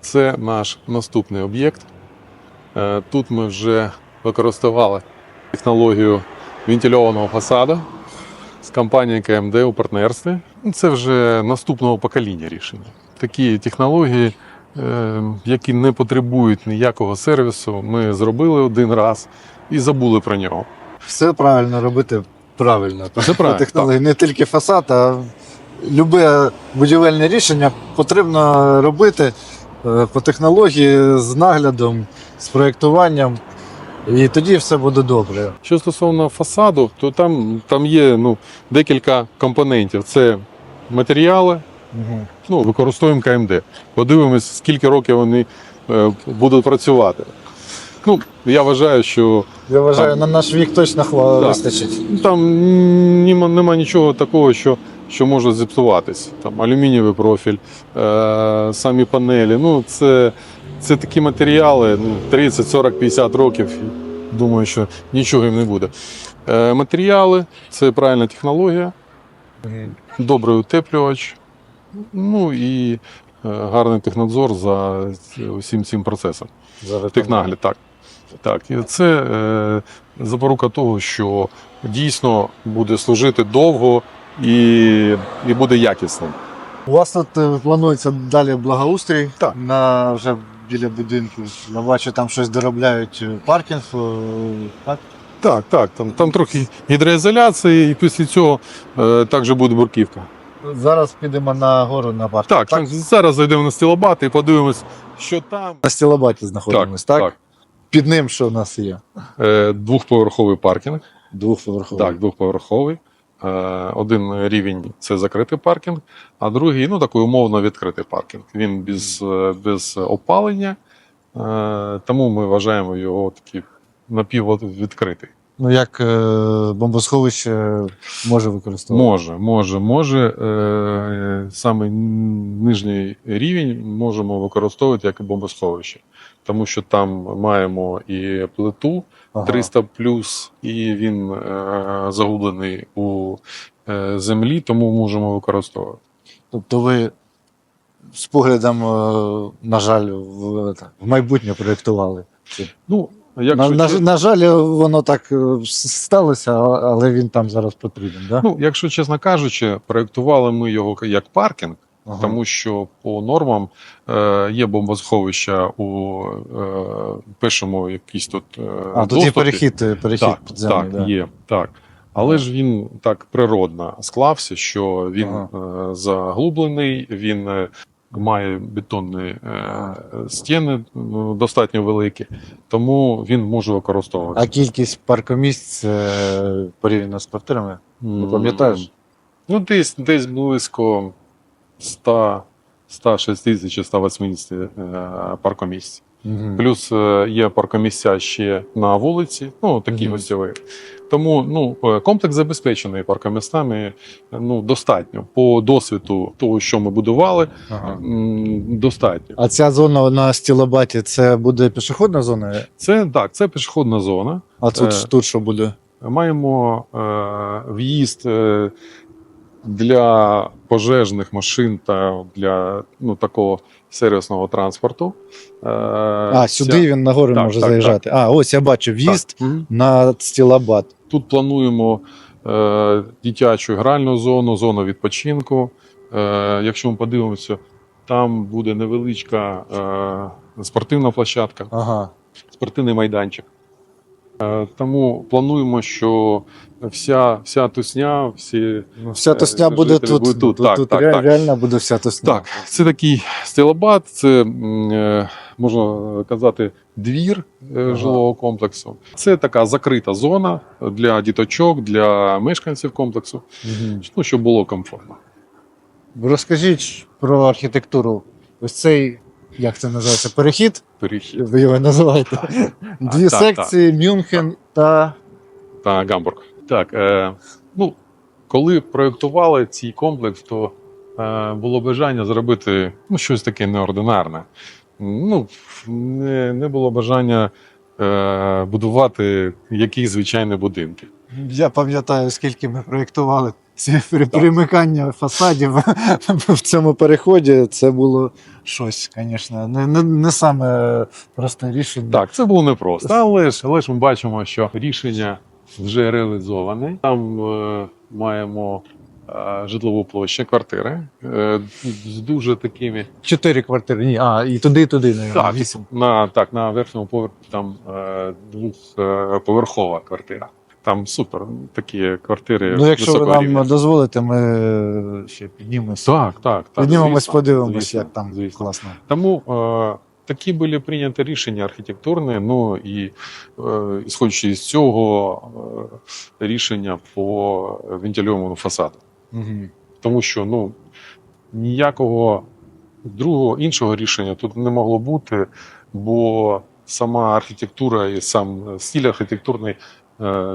Це наш наступний об'єкт. Е, Тут ми вже використовували технологію вентильованого фасаду з компанією КМД у партнерстві. Це вже наступного покоління рішення. Такі технології, е, які не потребують ніякого сервісу, ми зробили один раз і забули про нього. Все правильно робити правильно. Це правильно, Технології не тільки фасад, а любе будівельне рішення потрібно робити по технології з наглядом, з проєктуванням. І тоді все буде добре. Що стосовно фасаду, то там, там є ну, декілька компонентів: це матеріали, Угу. ну, використовуємо КМД. Подивимось, скільки років вони е, будуть працювати. Ну, я вважаю, що Я вважаю, Так. на наш вік точно хва- Да. вистачить. там нема, нема нічого такого, що, що може зіпсуватись. Там алюмінієвий профіль, е, самі панелі. Ну, це, це такі матеріали, ну, 30, 40, 50 років. Думаю, що нічого їм не буде. Е, матеріали це правильна технологія. добрий утеплювач, ну і е, гарний технадзор за усім цим процесом. Зараз Технагляд, так. Так, і це е, запорука того, що дійсно буде служити довго і, і буде якісним. У вас тут е, планується далі благоустрій Так. на вже біля будинку. Я бачу, там щось доробляють е, паркінг. е, Так? Так, так, там, там трохи гідроізоляції, і після цього е, також буде бурківка. Зараз підемо на гору на паркінг. Так, так. зараз зайдемо на стілобат і подивимось, що там. На стілобаті знаходимось, так? так. Під ним що у нас є? Е, двохповерховий паркінг. Двохповерховий. Так, двохповерховий. Е, Один рівень це закритий паркінг, а другий ну, такий умовно відкритий паркінг. Він без, е, без опалення, е, тому ми вважаємо його такий напіввідкритий. Ну як е, бомбосховище може використовувати? Може, може, може. Е, саме нижній рівень можемо використовувати як бомбосховище, тому що там маємо і плиту, Ага. 300 плюс, і він е, загублений у е, землі, тому можемо використовувати. Тобто ви з поглядом, на жаль, в, в майбутнє проєктували. Ну, На, на, че- на жаль, воно так е, сталося, але він там зараз потрібен. Да? ну, якщо чесно кажучи, проєктували ми його як паркінг, Ага. тому що по нормам е, є бомбосховища у е, пишемо якісь тут е, а, тут є перехід, е, перехід Так, підземний. так, да. є, так. Але ж він так природно склався, що він Ага. е, заглублений, він е, має бетонні е, стіни ну, достатньо великі, тому він може використовуватися. А кількість паркомісць е, порівняно з квартирами? Не пам'ятаєш? Ну, десь, десь близько 100, 160 чи 180 е, паркомісць. Угу. Плюс е, є паркомісця ще на вулиці, ну такі Мгм. гостєві. Тому ну, е, комплекс забезпечений паркомістами е, ну, достатньо. По досвіду того, що ми будували, Ага. достатньо. А ця зона на стілобаті це буде пішохідна зона? Це так, це пішохідна зона. А тут, Е. тут що буде? Маємо е, в'їзд е, для пожежних машин та для ну, такого сервісного транспорту. Е, А, сюди ця- він нагору Так, може так, заїжджати. А, ось я бачу в'їзд на Стілабад. Тут плануємо е, дитячу гральну зону, зону відпочинку. Е, якщо ми подивимося, там буде невеличка е, спортивна площадка, Ага. спортивний майданчик. Е, тому плануємо, що вся, вся тусня, всі Ну, Вся тусня Е, буде тут. будуть тут. Тут, Так, тут так, ре- так. реально буде вся тусня. Так, це такий стилобат, це е, можна казати двір Ага. жилого комплексу. Це така закрита зона для діточок, для мешканців комплексу, Мгм. ну, щоб було комфортно. Розкажіть про архітектуру. Ось цей, як це називається, перехід, Перехід ви його називаєте. Дві так, секції, Мюнхен та. та Гамбург. Так, е, ну, коли проєктували цей комплекс, то е, було бажання зробити ну, щось таке неординарне. Ну, не, не було бажання е, будувати якісь звичайні будинки. Я пам'ятаю, скільки ми проєктували. Ці примикання фасадів в цьому переході це було щось, звісно. Не, не, не саме просте рішення. Так, це було непросто. Але ж, але ж ми бачимо, що рішення вже реалізоване. Там е, маємо е, житлову площу, квартири е, з дуже такими. Чотири квартири. Ні, а, і туди, і туди, навіть. Так, вісім. на, так, на верхньому поверху там е, двохповерхова квартира. Там супер такі квартири. Ну, якщо ви нам рівня. дозволите, ми ще піднімемося. Так, так, так. Піднімемось, звісно, подивимось, звісно, як там звісно. класно. Тому е, такі були прийняті рішення архітектурні, ну і е, ісходячи з цього е, рішення по вентильованому фасаду. Угу. Тому що ну, ніякого другого іншого рішення тут не могло бути, бо сама архітектура і сам стиль архітектурний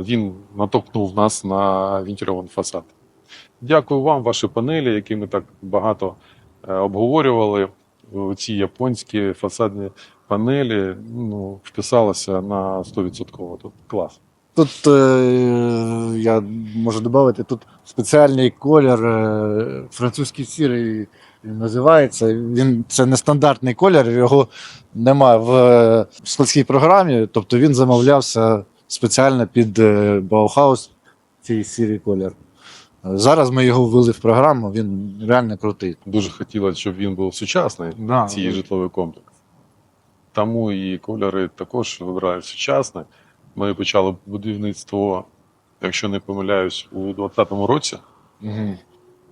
він натовкнув нас на вентильований фасад. Дякую вам, ваші панелі, які ми так багато е, обговорювали. Ці японські фасадні панелі ну, вписалися на 100%. Тут клас. Тут е, я можу додати, тут спеціальний колір, е, французький сірий називається. Він це нестандартний колір, його немає в е, складській програмі, тобто він замовлявся спеціально під е, Bauhaus, цей сірий колір. Е, Зараз ми його ввели в програму, він реально крутий. Дуже хотілося, щоб він був сучасний. Да, цей житловий комплекс. Тому і кольори також вибирають сучасне. Ми почали будівництво, якщо не помиляюсь, у 2020 році. Угу.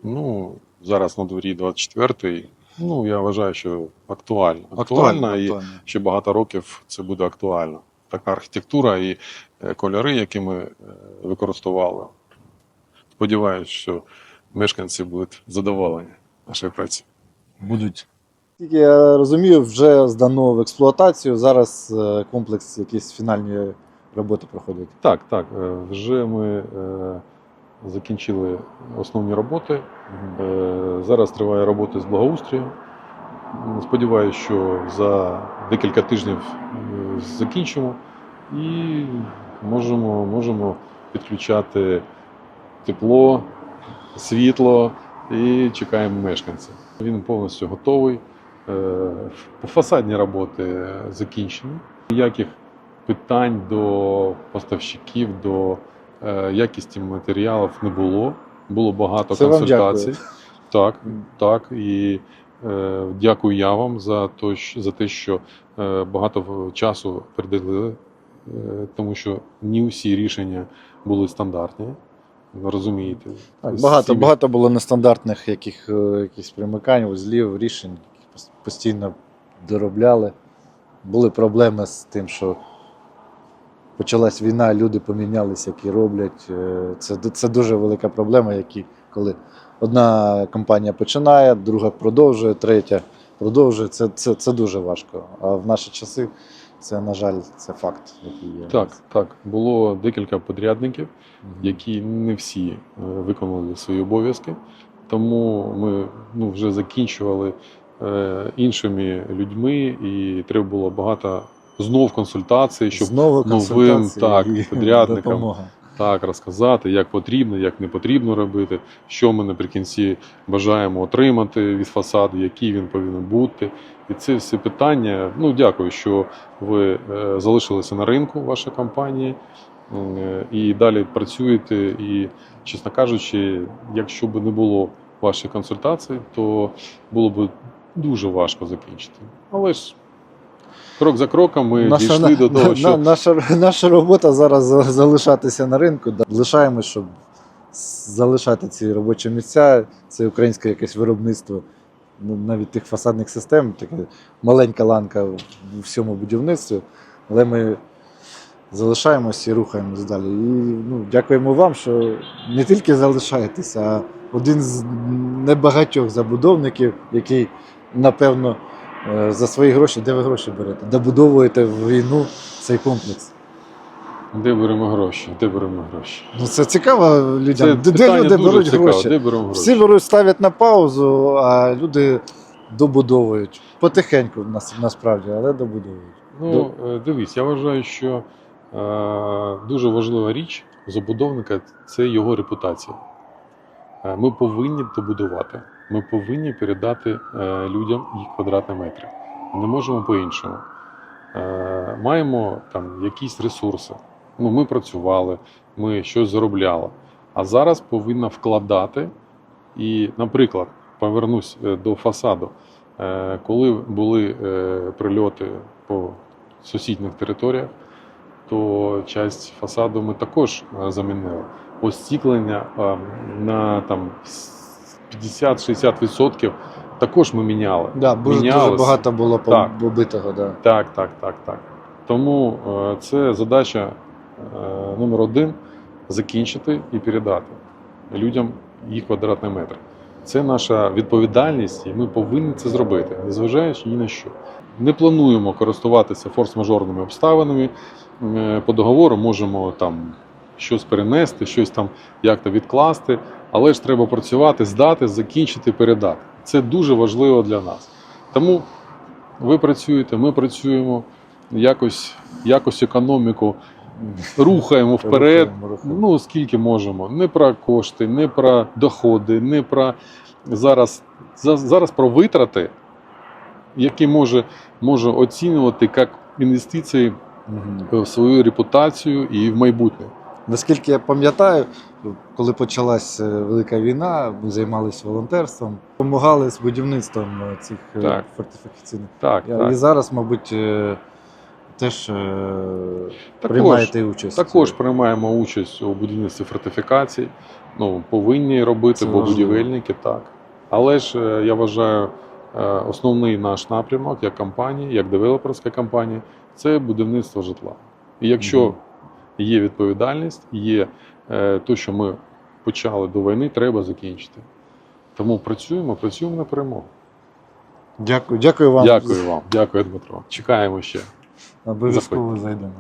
Ну, зараз на дворі 24-й. Ну, я вважаю, що актуально. Актуально, Актуально, і актуально. ще багато років це буде актуально. Така архітектура і е, кольори, які ми е, використовували. Сподіваюсь, що мешканці будуть задоволені нашою працею. Будуть. Тільки я розумію, вже здано в експлуатацію. Зараз е, комплекс якісь фінальні роботи проходять. Так, так. Вже ми закінчили основні роботи. Зараз триває робота з благоустрою. М, Сподіваюсь, що за декілька тижнів е, закінчимо і можемо, можемо підключати тепло, світло і чекаємо мешканців. Він повністю готовий. Е, Фасадні роботи закінчені. Ніяких питань до поставщиків, до е, якості матеріалів не було. Було багато Це вам консультацій. Так, так. І дякую я вам за, то, за те, що е, багато часу приділили, е, тому що не усі рішення були стандартні. Розумієте. Так, багато, цими- багато було нестандартних яких, е, якихось примикань, узлів, рішень, які постійно доробляли. Були проблеми з тим, що почалась війна, люди помінялися, які роблять. Е, Це, це дуже велика проблема, які, коли одна компанія починає, друга продовжує, третя продовжує. Це, це, це дуже важко. А в наші часи це, на жаль, це факт, який є. Так, так. Було декілька подрядників, які не всі е, виконали свої обов'язки. Тому ми ну, вже закінчували е, іншими людьми, і треба було багато знов консультацій, щоб Знову новим, консультації так, і підрядникам. допомога. Так розказати, як потрібно, як не потрібно робити, що ми наприкінці бажаємо отримати від фасаду, який він повинен бути. І це всі питання. Ну, дякую, що ви е, залишилися на ринку, ваша компанія, е, і далі працюєте. І, чесно кажучи, якщо б не було вашої консультації, то було б дуже важко закінчити. Але ж крок за кроком ми дійшли до того, на- що наша, наша робота зараз залишатися на ринку. Да. Лишаємось, щоб залишати ці робочі місця, це українське якесь виробництво. Ну, навіть тих фасадних систем, така маленька ланка в всьому будівництві, але ми залишаємось і рухаємось далі. І ну, дякуємо вам, що не тільки залишаєтеся, а один з небагатьох забудовників, який, напевно, за свої гроші, де ви гроші берете? Добудовуєте в війну цей комплекс. де беремо гроші, де беремо гроші. Ну це цікаво людям. Це де, люди беруть цікаве, гроші? Де беремо гроші? Всі беруть, ставлять на паузу, а люди добудовують. Потихеньку нас, насправді, але добудовують. Ну, е, дивись, я вважаю, що е, дуже важлива річ забудовника це його репутація. Е, Ми повинні добудувати. Ми повинні передати е, людям їх квадратні метри. Не можемо по-іншому. Е, Маємо там якісь ресурси. Ну, ми працювали, ми щось заробляли. А зараз повинна вкладати. І, наприклад, повернусь е, до фасаду. Коли були прильоти по сусідніх територіях, то часть фасаду ми також замінили. Остіклення на там 50-60% також ми міняли. Да, дуже, дуже багато було Так. побитого. Да. Так, так, так, так. Тому е, це задача е, номер один закінчити і передати людям їх квадратний метр. Це наша відповідальність, і ми повинні це зробити, незважаючи ні на що. Не плануємо користуватися форс-мажорними обставинами. Е, По договору можемо там щось перенести, щось там як-то відкласти, але ж треба працювати, здати, закінчити, передати. Це дуже важливо для нас. Тому ви працюєте, ми працюємо, якось, якось економіку рухаємо вперед. Ну, скільки можемо. Не про кошти, не про доходи, не про зараз, за- зараз про витрати, які може, може оцінювати як інвестиції в свою репутацію і в майбутнє. Наскільки я пам'ятаю, коли почалась е, велика війна, ми займалися волонтерством, допомагали з будівництвом е, цих е, Так. фортифікаційних. Так, Я- так. І зараз, мабуть, теж Також, приймаєте участь. також приймаємо участь у будівництві фортифікацій. Ну, повинні робити, Це бо важливо. будівельники так. Але ж я вважаю, основний наш напрямок як компанії, як девелоперська компанія, це будівництво житла. І якщо. Є відповідальність, є е, те, що ми почали до війни, треба закінчити. Тому працюємо, працюємо на перемогу. Дякую, дякую вам. Дякую вам, дякую, Дмитро. Чекаємо ще. Обов'язково зайдемо.